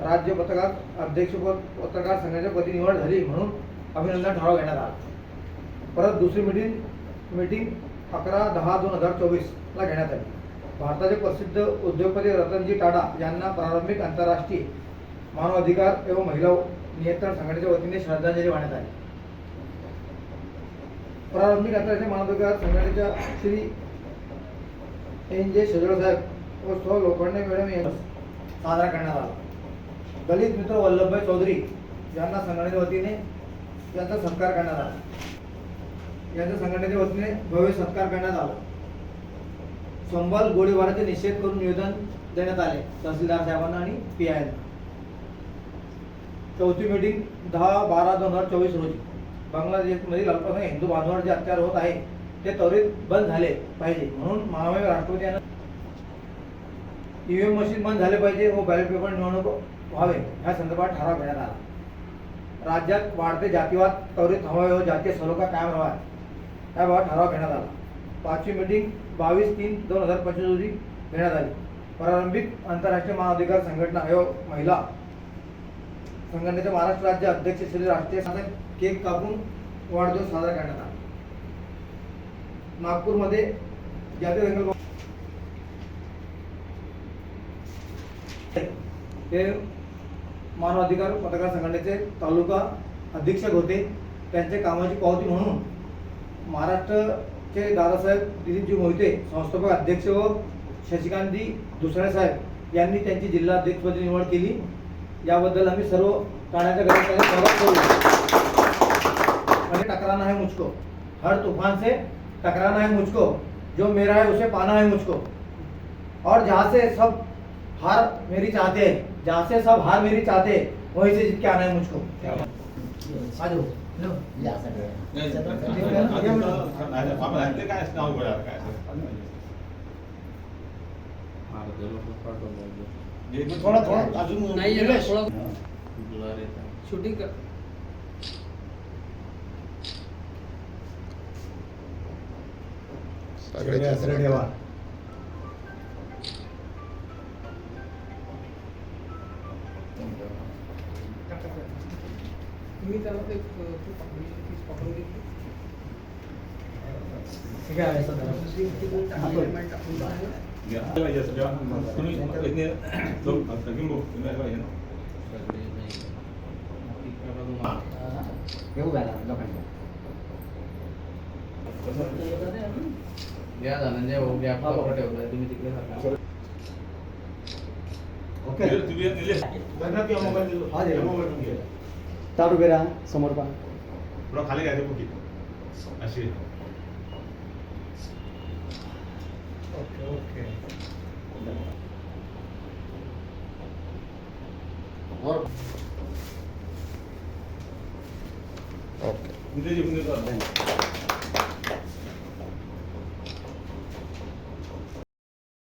राज्य पत्रकार अध्यक्षपद पत्रकार संघाच्या पदी निवड झाली म्हणून अभिनंदन ठराव घेण्यात आला. परत दुसरी मीटिंग मीटिंग अकरा दहा दोन हजार चोवीसला घेण्यात आली. भारताचे प्रसिद्ध उद्योगपती रतनजी टाटा यांना प्रारंभिक आंतरराष्ट्रीय मानवाधिकार एवं महिला नियंत्रण संघटनेच्या वतीने श्रद्धांजली वाहण्यात आली. प्रारंभिक आंतरराष्ट्रीय मानवाधिकार संघटनेच्या श्री एन जे शेजवळ साहेब व स्व लोखंडे मॅडम यांना साजरा करण्यात आला. दलित मित्र वल्लभभाई चौधरी यांना संघटनेच्या वतीने यांचा सत्कार करण्यात आला. यांच्या संघटनेच्या वतीने भव्य सत्कार करण्यात आला. संबल गोळीबाराचे निषेध करून निवेदन देण्यात आले तहसीलदार साहेबांना आणि पी आयना चौथी मीटिंग दहा बारा दोन हजार चोवीस रोजी. बांगलादेशमधील अल्पसंख्य हिंदू बांधवांवर जे अत्याचार होत आहे ते त्वरित बंद झाले पाहिजे. म्हणून महामेव राष्ट्रपती यांना ईव्हीएम मशीन बंद झाले पाहिजे व बॅलेट पेपर निवडणूक व्हावे. या संदर्भात ठराव घेण्यात आला. राज्यात वाढते जातीवाद त्वरित हवा व हो, जातीय सलोखा कायम राहावा. याबाबत ठराव घेण्यात आला. पाचवी मीटिंग बावीस तीन दोन हजार पंचवीस रोजी घेण्यात आली. प्रारंभिक आंतरराष्ट्रीय मानवाधिकार संघटना आयोग महिला संघटनेचे महाराष्ट्र राज्य अध्यक्ष श्री राष्ट्रीय साधक केक कापून वाढदिवस साजरा करण्यात आला. नागपूरमध्ये जातीय दंगल ते मानवाधिकार पत्रकार संघटनेचे तालुका अधीक्षक होते. त्यांच्या कामाची पावती म्हणून महाराष्ट्रचे दादासाहेब दिलीपजी मोहिते संस्थापक अध्यक्ष व शशिकांतजी दुसरे साहेब यांनी त्यांची जिल्हा अध्यक्षपदी निवड केली. याबद्दल आम्ही सर्व ठाण्याच्या कार्यकर्त्यांचे स्वागत करू. म्हणजे टकराना है मुझको. हर तूफान से टकराना है मुझको. जो मेरा है उसे पाना है मुझको. और जहाँ से सब हार मेरी चाहते हैं जहाँ से सब हार मेरी चाहते हैं वहीं से जीत के आना है मुझको। आ जाओ? हे। मग थोडा थोडा अजून शूटिंग कर। सगळे ठेवा सगळी लोक तुम्ही पाहिजे ना येऊ घाला लोकांना घ्या धनंजय भाऊ घ्या कपडा ठेवलाय तुम्ही तिकडे ताट उभे राहा समोर पहा. खाली बुकी अशी. Okay okay okay